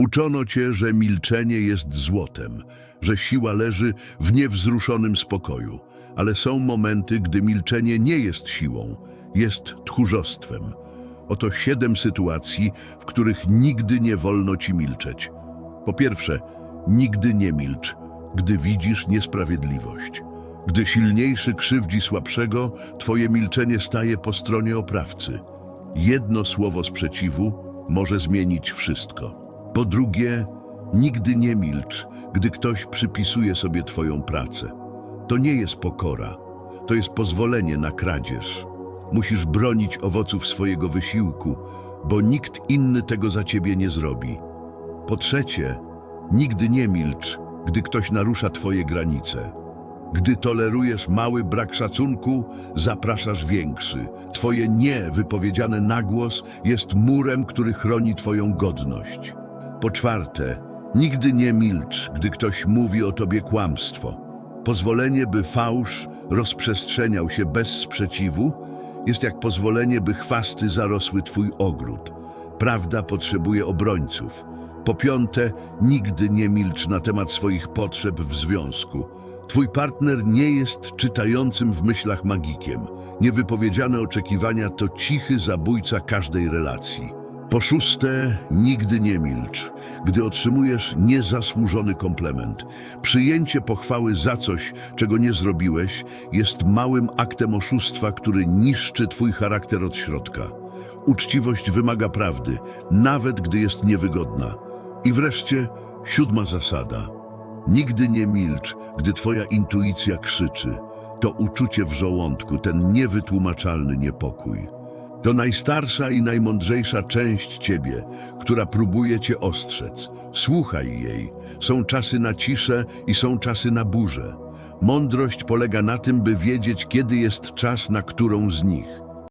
Uczono cię, że milczenie jest złotem, że siła leży w niewzruszonym spokoju, ale są momenty, gdy milczenie nie jest siłą, jest tchórzostwem. Oto siedem sytuacji, w których nigdy nie wolno ci milczeć. Po pierwsze, nigdy nie milcz, gdy widzisz niesprawiedliwość. Gdy silniejszy krzywdzi słabszego, twoje milczenie staje po stronie oprawcy. Jedno słowo sprzeciwu może zmienić wszystko. Po drugie, nigdy nie milcz, gdy ktoś przypisuje sobie twoją pracę. To nie jest pokora, to jest pozwolenie na kradzież. Musisz bronić owoców swojego wysiłku, bo nikt inny tego za ciebie nie zrobi. Po trzecie, nigdy nie milcz, gdy ktoś narusza twoje granice. Gdy tolerujesz mały brak szacunku, zapraszasz większy. Twoje nie wypowiedziane na głos jest murem, który chroni twoją godność. Po czwarte, nigdy nie milcz, gdy ktoś mówi o tobie kłamstwo. Pozwolenie, by fałsz rozprzestrzeniał się bez sprzeciwu, jest jak pozwolenie, by chwasty zarosły twój ogród. Prawda potrzebuje obrońców. Po piąte, nigdy nie milcz na temat swoich potrzeb w związku. Twój partner nie jest czytającym w myślach magikiem. Niewypowiedziane oczekiwania to cichy zabójca każdej relacji. Po szóste, nigdy nie milcz, gdy otrzymujesz niezasłużony komplement. Przyjęcie pochwały za coś, czego nie zrobiłeś, jest małym aktem oszustwa, który niszczy twój charakter od środka. Uczciwość wymaga prawdy, nawet gdy jest niewygodna. I wreszcie, siódma zasada. Nigdy nie milcz, gdy twoja intuicja krzyczy. To uczucie w żołądku, ten niewytłumaczalny niepokój. To najstarsza i najmądrzejsza część ciebie, która próbuje cię ostrzec. Słuchaj jej. Są czasy na ciszę i są czasy na burzę. Mądrość polega na tym, by wiedzieć, kiedy jest czas na którą z nich.